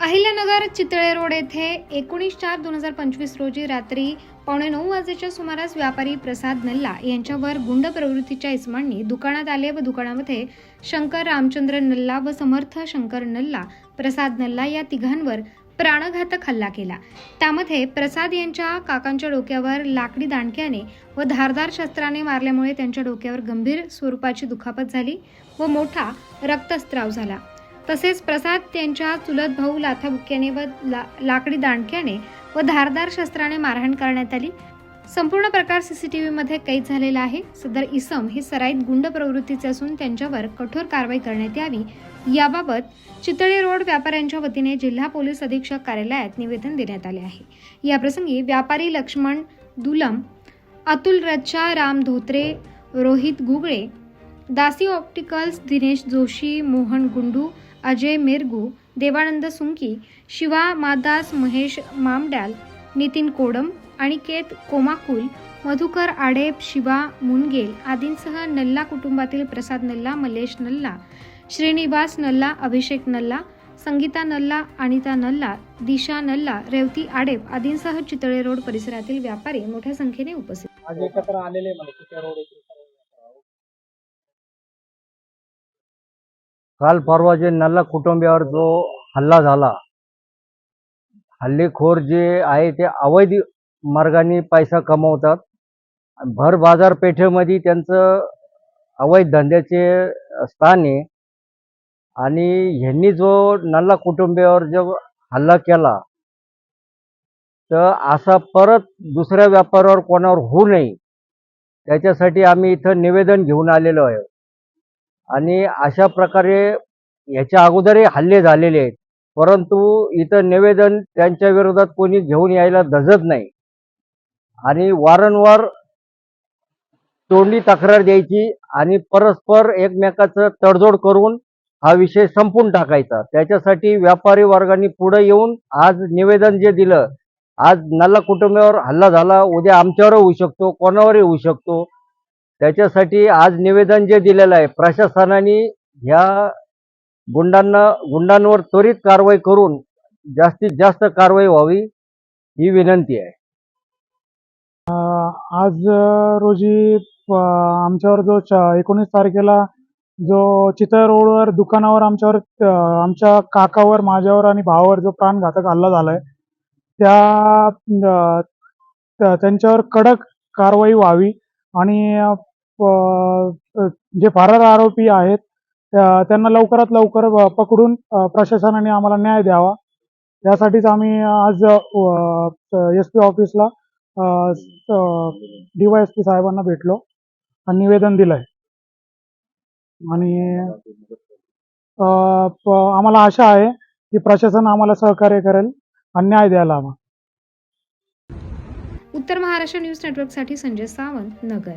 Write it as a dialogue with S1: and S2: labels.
S1: Ahilyanagar Chitale road येथे एकोणीस चार दोन हजार पंचवीस रोजी रात्री पावणे नऊ वाजेच्या सुमारास व्यापारी प्रसाद नल्ला यांच्यावर गुंड प्रवृत्तीच्या इसमांनी दुकानात आले व दुकानामध्ये शंकर रामचंद्र नल्ला व समर्थ शंकर नल्ला प्रसाद नल्ला या तिघांवर प्राणघातक हल्ला केला. त्यामध्ये प्रसाद यांच्या काकांच्या डोक्यावर लाकडी दांडक्याने व धारदार शस्त्राने मारल्यामुळे त्यांच्या डोक्यावर गंभीर स्वरूपाची दुखापत झाली व मोठा रक्तस्त्राव झाला. तसेच प्रसाद त्यांच्या चुलत भाऊ लाथाबुक्याने व ला लाकडी दांडक्याने व धारदार शस्त्राने मारहाण करण्यात आली. संपूर्ण प्रकार सी सी टी व्हीमध्ये कैद झालेला आहे. सदर इसम हे सराईत गुंड प्रवृत्तीचे असून त्यांच्यावर कठोर कारवाई करण्यात यावी. याबाबत चितळे रोड व्यापाऱ्यांच्या वतीने जिल्हा पोलीस अधीक्षक कार्यालयात निवेदन देण्यात आले आहे. याप्रसंगी व्यापारी लक्ष्मण दुलम अतुल रच्चा राम धोत्रे रोहित गुगळे दासी ऑप्टिकल्स दिनेश जोशी मोहन गुंडू अजय मिरगू देवानंद सुंकी शिवा मादास महेश मामड्याल नितीन कोडम अनिकेत कोमाकुल मधुकर आडेप शिवा मुनगेल आदींसह नल्ला कुटुंबातील प्रसाद नल्ला मलेश नल्ला श्रीनिवास नल्ला अभिषेक नल्ला संगीता नल्ला अनिता नल्ला दिशा नल्ला रेवती आडेप आदींसह चितळे रोड परिसरातील व्यापारी मोठ्या संख्येने उपस्थित
S2: आज एकत्र आलेले माहिती त्या रोड
S3: काल परवा जे नल्ला कुटुंबियावर जो हल्ला झाला हल्लेखोर जे आहे ते अवैध मार्गाने पैसा कमवतात. भर बाजारपेठेमध्ये त्यांचं अवैध धंद्याचे स्थान आहे. आणि ह्यांनी जो नल्ला कुटुंबियावर जो हल्ला केला तर असा परत दुसऱ्या व्यापारावर कोणावर होऊ नये त्याच्यासाठी आम्ही इथं निवेदन घेऊन आलेलो आहे. आणि अशा प्रकारे याच्या अगोदरही हल्ले झालेले आहेत. परंतु इथं निवेदन त्यांच्या विरोधात कोणी घेऊन यायला धजत नाही. आणि वारंवार तोंडी तक्रार द्यायची आणि परस्पर एकमेकाचं तडजोड करून हा विषय संपून टाकायचा. त्याच्यासाठी व्यापारी वर्गाने पुढे येऊन आज निवेदन जे दिलं आज नल्ला कुटुंबावर हल्ला झाला उद्या आमच्यावर होऊ शकतो कोणावरही होऊ शकतो त्याच्यासाठी आज निवेदन जे दिलेलं आहे प्रशासनाने ह्या गुंडांना गुंडांवर त्वरित कारवाई करून जास्तीत जास्त कारवाई व्हावी ही विनंती आहे.
S2: आज रोजी आमच्यावर जो एकोणीस तारखेला जो चितळ रोडवर दुकानावर आमच्यावर आमच्या काकावर माझ्यावर आणि भावावर जो प्राणघातक हल्ला झालाय त्या त्या- त्यांच्यावर कडक कारवाई व्हावी आणि जे फरार आरोपी आहेत त्यांना लवकरात लवकर पकडून प्रशासनाने आम्हाला न्याय द्यावा. यासाठीच आम्ही आज एस पी ऑफिसला डीवायएसपी साहेबांना भेटलो आणि निवेदन दिलंय. आणि आम्हाला आशा आहे की प्रशासन आम्हाला सहकार्य करेल आणि न्याय द्यायला हवा
S1: उत्तर महाराष्ट्र न्यूज नेटवर्कसाठी संजय सावंत नगर.